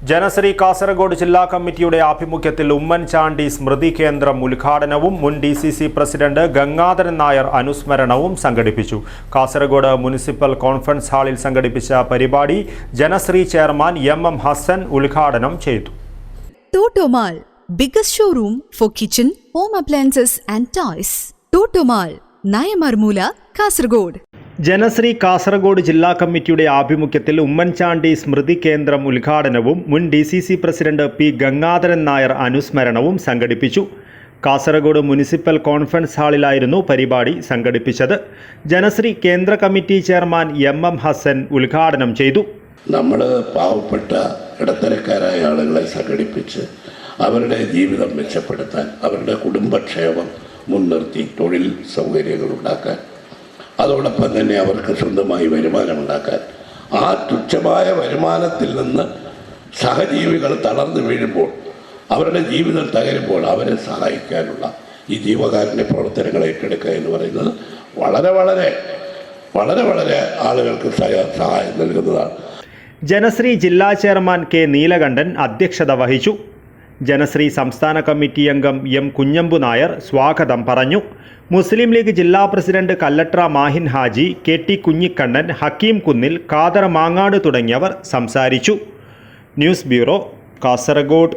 ജനശ്രീ കാസർഗോഡ് ജില്ലാ കമ്മിറ്റിയുടെ ആഭിമുഖ്യത്തിൽ ഉമ്മൻചാണ്ടി സ്മൃതി കേന്ദ്രം ഉദ്ഘാടനവും മുൻ D C C president Gangadharan Nair അനുസ്മരണവും സംഘടിപ്പിച്ചു കാസർഗോഡ് മുനിസിപ്പൽ കോൺഫറൻസ് ഹാളിൽ സംഘടിപ്പിച്ച പരിപാടി Janasree chairman M M Hasan ഉദ്ഘാടനം ചെയ്തു Totomall biggest showroom for kitchen home appliances and toys. Totomall Nayamarmoola Kasargod. Janasree Kasaragod ജില്ലാ കമ്മിറ്റിയുടെ ആഭിമുഖ്യത്തിൽ ഉമ്മൻചാണ്ടി സ്മൃതി കേന്ദ്രം ഉദ്ഘാടനവും മുൻ D C C president P Gangadharan Nair അനുസ്മരണവും സംഘടിപ്പിച്ചു. കാസർഗോഡ് മുനിസിപ്പൽ കോൺഫറൻസ് ഹാളിലായിരുന്നു പരിപാടി സംഘടിപ്പിച്ചത്. ജനശ്രീ കേന്ദ്ര committee chairman M M Hassan ഉദ്ഘാടനം ചെയ്തു. നമ്മൾ പാവപ്പെട്ട ഇടത്തരക്കാരായ ആളുകളെ സംഘടിപ്പിച്ച് അവരുടെ ജീവിതം മെച്ചപ്പെടുത്താൻ അവരുടെ കുടുംബക്ഷേമം മുൻനിർത്തി തൊഴിൽ സൗകര്യങ്ങൾ ഉണ്ടാക്കാൻ അതോടൊപ്പം തന്നെ അവർക്ക് സ്വന്തമായി വരുമാനമുണ്ടാക്കാൻ. ആ തുച്ഛമായ വരുമാനത്തിൽ നിന്ന് സഹജീവികൾ തളർന്നു വീഴുമ്പോൾ അവരുടെ ജീവിതം തകരുമ്പോൾ അവരെ സഹായിക്കാനുള്ള ഈ ജീവകാരുണ്യ പ്രവർത്തനങ്ങൾ ഏറ്റെടുക്കുക എന്ന് പറയുന്നത് വളരെ വളരെ വളരെ വളരെ ആളുകൾക്ക് സഹായം നൽകുന്നതാണ്. ജനശ്രീ ജില്ലാ ചെയർമാൻ കെ നീലകണ്ഠൻ അധ്യക്ഷത വഹിച്ചു. ജനശ്രീ സംസ്ഥാന കമ്മിറ്റി അംഗം എം കുഞ്ഞമ്പു നായർ സ്വാഗതം പറഞ്ഞു. മുസ്ലിം ലീഗ് ജില്ലാ president Kallatra Mahin Haji K T Kunhikannan Hakeem Kunnil Kader Mangad തുടങ്ങിയവർ സംസാരിച്ചു. News bureau Kasaragod.